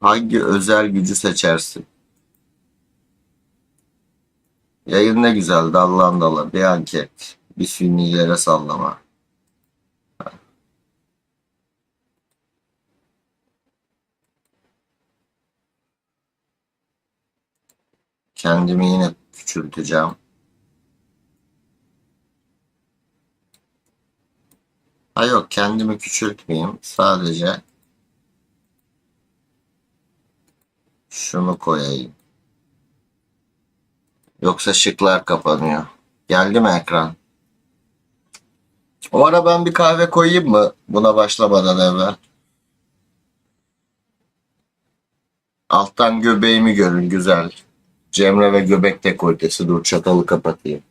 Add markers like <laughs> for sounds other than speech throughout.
Hangi özel gücü seçersin? Yayın ne güzel dallan dala bir anket. Bir sünnilere sallama. Kendimi yine küçülteceğim. Ha yok kendimi küçültmeyeyim. Sadece şunu koyayım. Yoksa şıklar kapanıyor. Geldi mi ekran? O ara ben bir kahve koyayım mı? Buna başlamadan evvel. Alttan göbeğimi görün güzel. Cemre ve göbek dekoltesi. Dur çatalı kapatayım.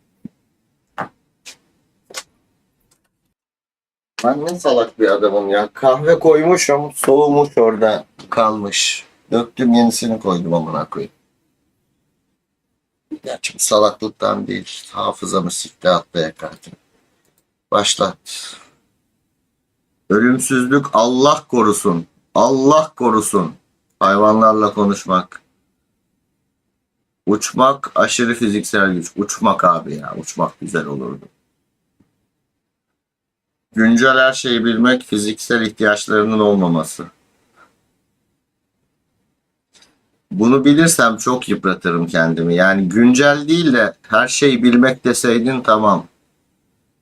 Ben ne salak bir adamım ya. Kahve koymuşum. Soğumuş orada kalmış. Döktüm yenisini koydum amına koyayım. Gerçi bu salaklıktan değil. Hafızamı sikti atlaya kartım. Başlat. Ölümsüzlük Allah korusun. Allah korusun. Hayvanlarla konuşmak. Uçmak aşırı fiziksel güç. Uçmak abi ya. Uçmak güzel olurdu. Güncel her şeyi bilmek fiziksel ihtiyaçlarının olmaması. Bunu bilirsem çok yıpratırım kendimi. Yani güncel değil de her şeyi bilmek deseydin tamam.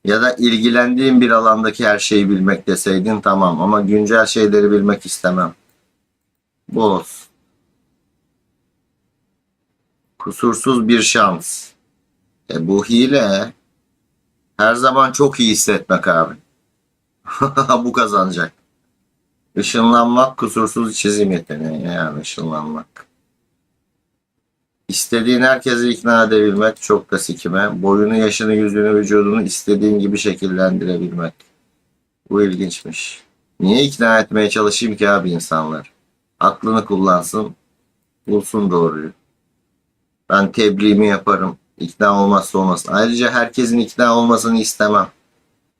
Ya da ilgilendiğim bir alandaki her şeyi bilmek deseydin tamam. Ama güncel şeyleri bilmek istemem. Bu. Kusursuz bir şans. E bu hile. Her zaman çok iyi hissetmek abi. <laughs> bu kazanacak. Işınlanmak kusursuz çizim yeteneği yani ışınlanmak. İstediğin herkesi ikna edebilmek çok da sikime. Boyunu, yaşını, yüzünü, vücudunu istediğin gibi şekillendirebilmek. Bu ilginçmiş. Niye ikna etmeye çalışayım ki abi insanlar? Aklını kullansın, bulsun doğruyu. Ben tebliğimi yaparım. İkna olmazsa olmasın. Ayrıca herkesin ikna olmasını istemem.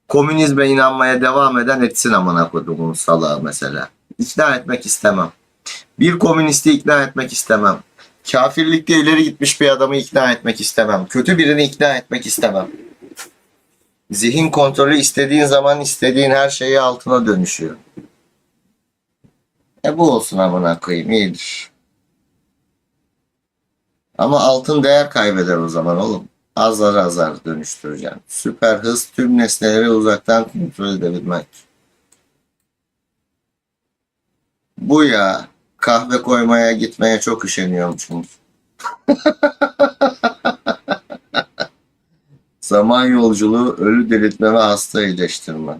Komünizme inanmaya devam eden etsin amına kodumun salağı mesela. İkna etmek istemem. Bir komünisti ikna etmek istemem. Kafirlikte ileri gitmiş bir adamı ikna etmek istemem. Kötü birini ikna etmek istemem. Zihin kontrolü istediğin zaman istediğin her şeyi altına dönüşüyor. E bu olsun amına koyayım iyidir. Ama altın değer kaybeder o zaman oğlum. Azar azar dönüştüreceğim. Süper hız tüm nesneleri uzaktan kontrol edebilmek. Bu ya kahve koymaya gitmeye çok üşeniyorum çünkü. <laughs> Zaman yolculuğu, ölü diriltme ve hasta iyileştirme.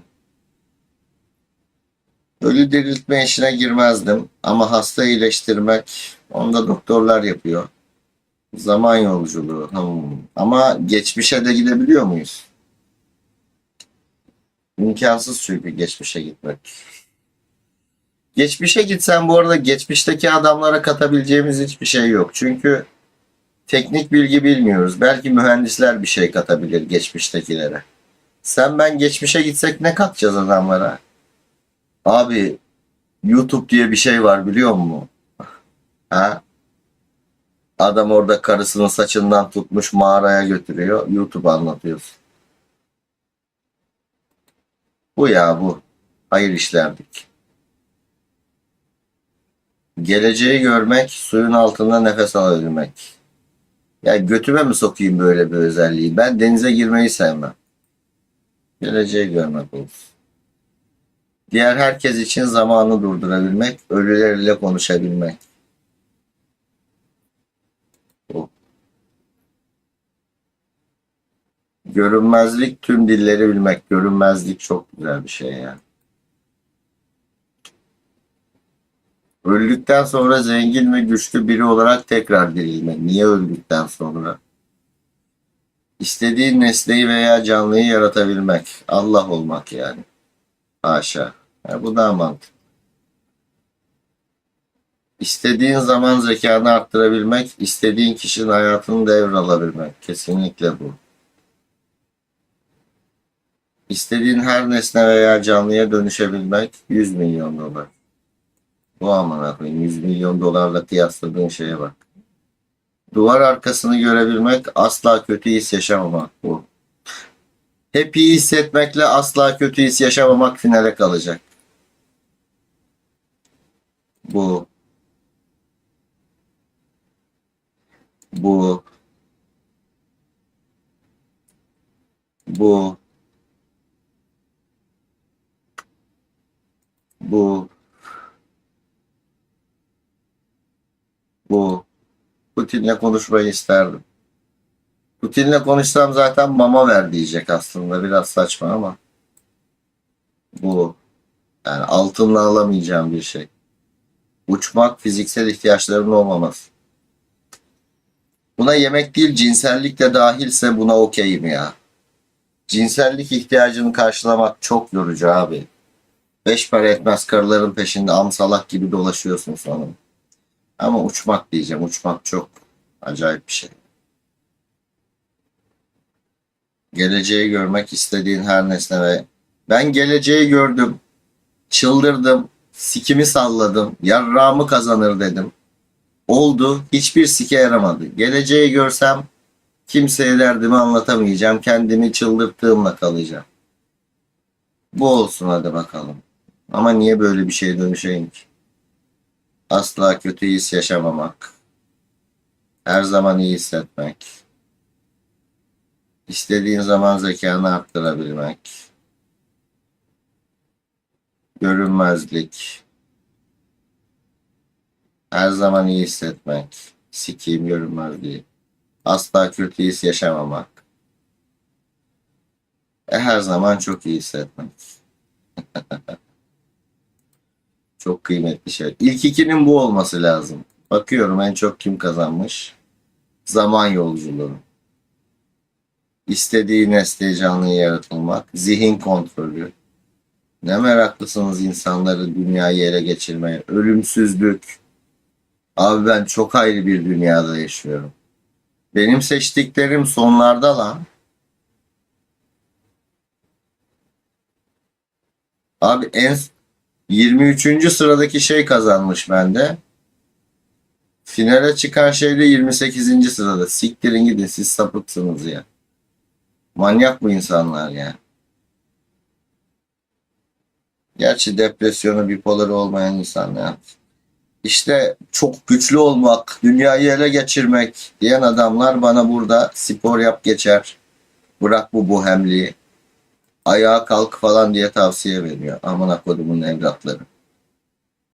Ölü diriltme işine girmezdim ama hasta iyileştirmek onu da doktorlar yapıyor. Zaman yolculuğu. Hmm. Ama geçmişe de gidebiliyor muyuz? İmkansız çünkü geçmişe gitmek. Geçmişe gitsen bu arada geçmişteki adamlara katabileceğimiz hiçbir şey yok. Çünkü teknik bilgi bilmiyoruz. Belki mühendisler bir şey katabilir geçmiştekilere. Sen ben geçmişe gitsek ne katacağız adamlara? Abi YouTube diye bir şey var biliyor musun? Ha? Adam orada karısının saçından tutmuş mağaraya götürüyor. YouTube anlatıyorsun. Bu ya bu. Hayır işlerdik. Geleceği görmek, suyun altında nefes alabilmek. Ya götüme mi sokayım böyle bir özelliği? Ben denize girmeyi sevmem. Geleceği görmek olsun. Diğer herkes için zamanı durdurabilmek, ölülerle konuşabilmek. Bu. Görünmezlik tüm dilleri bilmek. Görünmezlik çok güzel bir şey yani. Öldükten sonra zengin ve güçlü biri olarak tekrar dirilmek. Niye öldükten sonra? İstediğin nesneyi veya canlıyı yaratabilmek. Allah olmak yani. Haşa. Ya bu daha mantıklı. İstediğin zaman zekanı arttırabilmek, istediğin kişinin hayatını devralabilmek. Kesinlikle bu. İstediğin her nesne veya canlıya dönüşebilmek 100 milyon dolar. Bu amına koyayım 100 milyon dolarla kıyasladığın şeye bak. Duvar arkasını görebilmek asla kötü his yaşamamak bu. Hep iyi hissetmekle asla kötü his yaşamamak finale kalacak. Bu. Bu. Bu. Bu. Putin'le konuşmayı isterdim. Putin'le konuşsam zaten mama ver diyecek aslında. Biraz saçma ama. Bu. Yani altınla alamayacağım bir şey. Uçmak fiziksel ihtiyaçların olmaması. Buna yemek değil cinsellik de dahilse buna okeyim ya. Cinsellik ihtiyacını karşılamak çok yorucu abi. Beş para etmez karıların peşinde amsalak gibi dolaşıyorsun sonra. Ama uçmak diyeceğim. Uçmak çok acayip bir şey. Geleceği görmek istediğin her nesne ve ben geleceği gördüm. Çıldırdım. Sikimi salladım. Yarrağımı kazanır dedim. Oldu. Hiçbir sike yaramadı. Geleceği görsem kimseye derdimi anlatamayacağım. Kendimi çıldırttığımla kalacağım. Bu olsun hadi bakalım. Ama niye böyle bir şeye dönüşeyim ki? Asla kötü his yaşamamak. Her zaman iyi hissetmek. İstediğin zaman zekanı arttırabilmek. Görünmezlik. Her zaman iyi hissetmek. Sikiyim görünmezliği. Asla kötü his yaşamamak. E her zaman çok iyi hissetmek. <laughs> Çok kıymetli şey. İlk ikinin bu olması lazım. Bakıyorum en çok kim kazanmış? Zaman yolculuğu. İstediği nesne canlı yaratılmak. Zihin kontrolü. Ne meraklısınız insanları dünyayı ele geçirmeye. Ölümsüzlük. Abi ben çok ayrı bir dünyada yaşıyorum. Benim seçtiklerim sonlarda lan. Abi en 23. sıradaki şey kazanmış bende. Finale çıkan şey de 28. sırada. Siktirin gidin siz sapıksınız ya. Manyak bu insanlar ya. Gerçi depresyonu, bipoları olmayan insan ne yapsın? İşte çok güçlü olmak, dünyayı ele geçirmek diyen adamlar bana burada spor yap geçer. Bırak bu bohemliği. Ayağa kalk falan diye tavsiye veriyor. Amına kodumun evlatları.